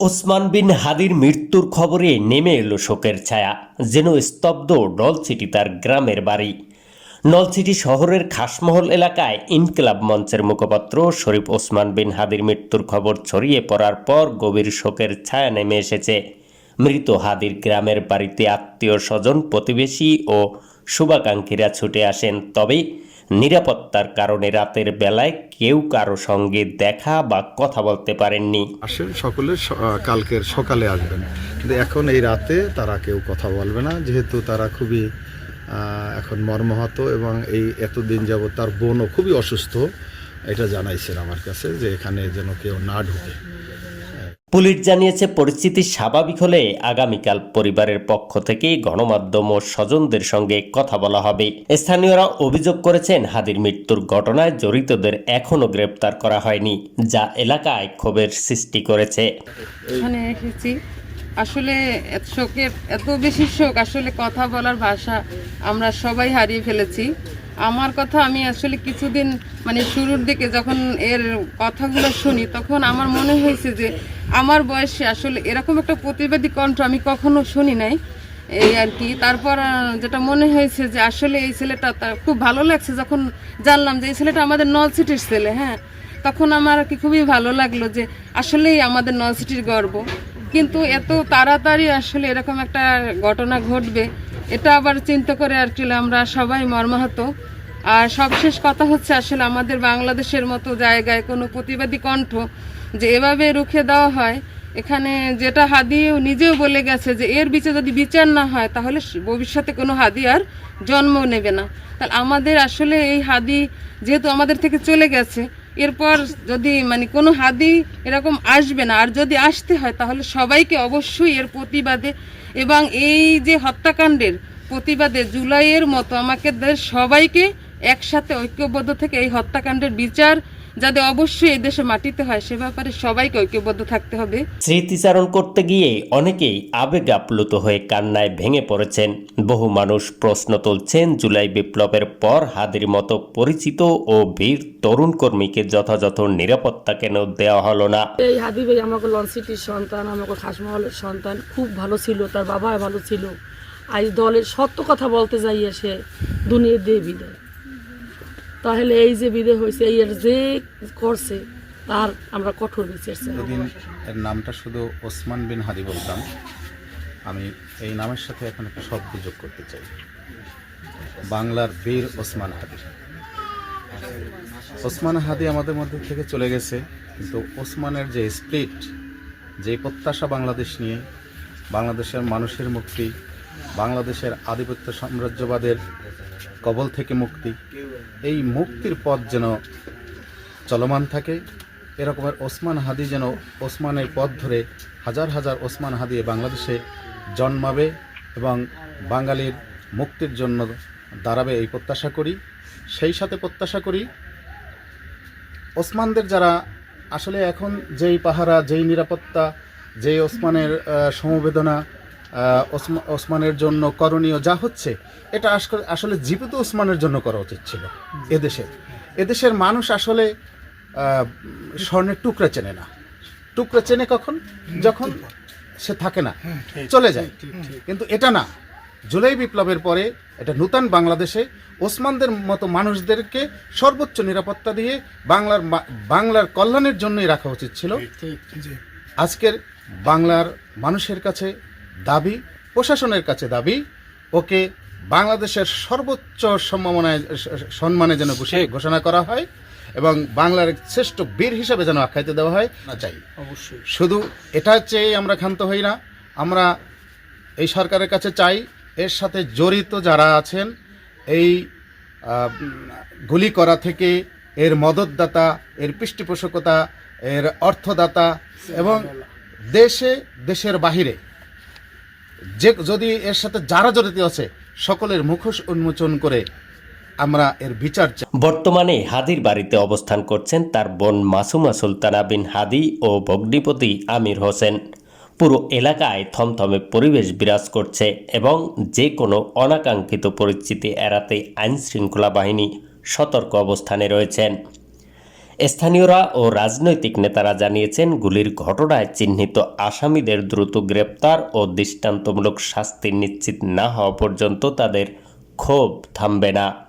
ওসমান বিন হাদির মৃত্যুর খবরে নেমে এলো শোকের ছায়া, যেন স্তব্ধ নলছিটি তার গ্রামের বাড়ি। নলছিটি শহরের খাসমহল এলাকায় ইনকিলাব মঞ্চের মুখপাত্র শরীফ ওসমান বিন হাদির মৃত্যুর খবর ছড়িয়ে পড়ার পর গভীর শোকের ছায়া নেমে এসেছে। মৃত হাদির গ্রামের বাড়িতে আত্মীয় স্বজন, প্রতিবেশী ও শুভাকাঙ্ক্ষীরা ছুটে আসেন। তবে নিরাপত্তার কারণে রাতের বেলায় কেউ কারও সঙ্গে দেখা বা কথা বলতে পারেননি। আসেন, সকলে কালকের সকালে আসবেন। কিন্তু এখন এই রাতে তারা কেউ কথা বলবে না, যেহেতু তারা খুবই এখন মর্মাহত এবং এই এতদিন যাবত তার বোনও খুবই অসুস্থ। এটা জানাইছেন আমার কাছে যে এখানে যেন কেউ না ঢুকে। পুলিশ জানিয়েছে, পরিস্থিতি স্বাভাবিক হলে আগামীকাল পরিবারের পক্ষ থেকে গণমাধ্যম ও স্বজনদের সঙ্গে কথা বলা হবে। স্থানীয়রা অভিযোগ করেছেন, হাদির মৃত্যুর ঘটনায় জড়িতদের এখনও গ্রেপ্তার করা হয়নি, যা এলাকায় ক্ষোভের সৃষ্টি করেছে। এখানে এসেছি। আসলে এত শোকের, এত বেশি শোক, আসলে কথা বলার ভাষা আমরা সবাই হারিয়ে ফেলেছি। আমার কথা আমি আসলে কিছুদিন মানে শুরুর দিকে যখন এর কথাগুলো শুনি, তখন আমার মনে হয়েছে যে আমার বয়সে আসলে এরকম একটা প্রতিবাদী কণ্ঠ আমি কখনো শুনি নাই। এই আর কি। তারপর যেটা মনে হয়েছে যে আসলে এই ছেলেটা তার খুব ভালো লাগছে, যখন জানলাম যে এই ছেলেটা আমাদের নলসিটির ছেলে হ্যাঁ তখন আমার কি খুবই ভালো লাগল যে আসলেই আমাদের নলসিটির গর্ব। কিন্তু এত তাড়াতাড়ি আসলে এরকম একটা ঘটনা ঘটবে এটা আবার চিন্তা করে আর কি আমরা সবাই মর্মাহত। আর সবশেষ কথা হচ্ছে আসলে আমাদের বাংলাদেশের মতো জায়গায় কোনো প্রতিবাদী কণ্ঠ যে এভাবে রুখে দেওয়া হয়, এখানে যেটা হাদি নিজেও বলে গেছে যে এর বিচার যদি বিচার না হয়, তাহলে ভবিষ্যতে কোনো হাদি আর জন্ম নেবে না। তাহলে আমাদের আসলে এই হাদি যেহেতু আমাদের থেকে চলে গেছে এরপর যদি মানে কোনো হাদি এরকম আসবে না, আর যদি আসতে হয়, তাহলে সবাইকে অবশ্যই এর প্রতিবাদে, এবং এই যে হত্যাকাণ্ডের প্রতিবাদে জুলাইয়ের মতো আমাকে সবাইকে একসাথে ঐক্যবদ্ধ থেকে এই হত্যাকাণ্ডের বিচার যাতে অবশ্যই এই দেশে মাটিতে হয় সে ব্যাপারে সবাইকে ঐক্যবদ্ধ থাকতে হবে। স্মৃতিচারণ করতে গিয়ে অনেকেই আবেগ আপ্লুত হয়ে কান্নায় ভেঙে পড়েছেন। বহু মানুষ প্রশ্ন তুলছেন জুলাই বিপ্লবের পর হাদির মতো পরিচিত ও বীর তরুণ কর্মীকে যথাযথ নিরাপত্তা কেন দেওয়া হলো না? এই হাদি ভাই আমাকে লন সিটির সন্তান আমাকে খাসমহলের সন্তান খুব ভালো ছিল তার বাবা ভালো ছিল। আজ দলের সত্য কথা বলতে যাইয়ে সে দুনিয়া দিয়ে বিদায় তাহলে এই যে বিদে হয়েছে, এই এর যে করছে, তার আমরা কঠোর বিচার চাই। এর নামটা শুধু ওসমান বিন হাদি বলতাম। আমি এই নামের সাথে এখন একটা শব্দ যোগ করতে চাই। বাংলার বীর ওসমান হাদি। ওসমান হাদি আমাদের মধ্যে থেকে চলে গেছে, কিন্তু ওসমানের যে স্প্রিট যে প্রত্যাশা বাংলাদেশ নিয়ে, বাংলাদেশের মানুষের মুক্তি, বাংলাদেশের আধিপত্য সাম্রাজ্যবাদের কবল থেকে মুক্তি। এই মুক্তির পথ যেন চলমান থাকে, এরকমের ওসমান হাদি যেন ওসমানের পথ ধরে হাজার হাজার ওসমান হাদি বাংলাদেশে জন্মাবে এবং বাঙালির মুক্তির জন্য দাঁড়াবে এই প্রত্যাশা করি। সেই সাথে প্রত্যাশা করি, ওসমানদের যারা আসলে এখন যেই পাহারা, যেই নিরাপত্তা, যেই ওসমানের সমবেদনা ওসমানের জন্য করণীয় যা হচ্ছে এটা আসলে- আসলে জীবিত ওসমানের জন্য করা উচিত ছিল এদেশের। এদেশের মানুষ আসলে স্বর্ণের টুকরা চেনে না। টুকরা চেনে কখন? যখন সে থাকে না চলে যায়। কিন্তু এটা না। জুলাই বিপ্লবের পরে এটা নূতন বাংলাদেশে ওসমানদের মতো মানুষদেরকে সর্বোচ্চ নিরাপত্তা দিয়ে বাংলার বাংলার কল্যাণের জন্যই রাখা উচিত ছিল। আজকের বাংলার মানুষের কাছে দাবি প্রশাসনের কাছে দাবি ওকে বাংলাদেশের সর্বোচ্চ সম্মাননায় সম্মানে যেন ঘোষে- ঘোষণা করা হয় এবং বাংলার শ্রেষ্ঠ বীর হিসাবে যেন আখ্যায়িত দেওয়া হয় না চাই। অবশ্যই। শুধু এটা চেয়ে আমরা ক্ষান্ত হই না আমরা এই সরকারের কাছে চাই এর সাথে জড়িত যারা আছেন এই গুলি করা থেকে এর মদতদাতা এর পৃষ্ঠপোষকতা এর অর্থদাতা এবং দেশে দেশের বাহিরে যে যদি এর সাথে যারা জড়িত আছে, সকলের মুখোশ উন্মোচন করে আমরা এর বিচার বর্তমানে হাদির বাড়িতে অবস্থান করছেন তার বোন মাসুমা সুলতানা বিন হাদি ও ভগ্নিপতি আমির হোসেন। পুরো এলাকায় থমথমে পরিবেশ বিরাজ করছে এবং যে কোনো অনাকাঙ্ক্ষিত পরিস্থিতি এড়াতে আইনশৃঙ্খলা বাহিনী সতর্ক অবস্থানে রয়েছেন। স্থানীয়রা ও রাজনৈতিক নেতারা জানিয়েছেন, গুলির ঘটনায় চিহ্নিত আসামিদের দ্রুত গ্রেপ্তার ও দৃষ্টান্তমূলক শাস্তি নিশ্চিত না হওয়া পর্যন্ত তাদের ক্ষোভ থামবে না।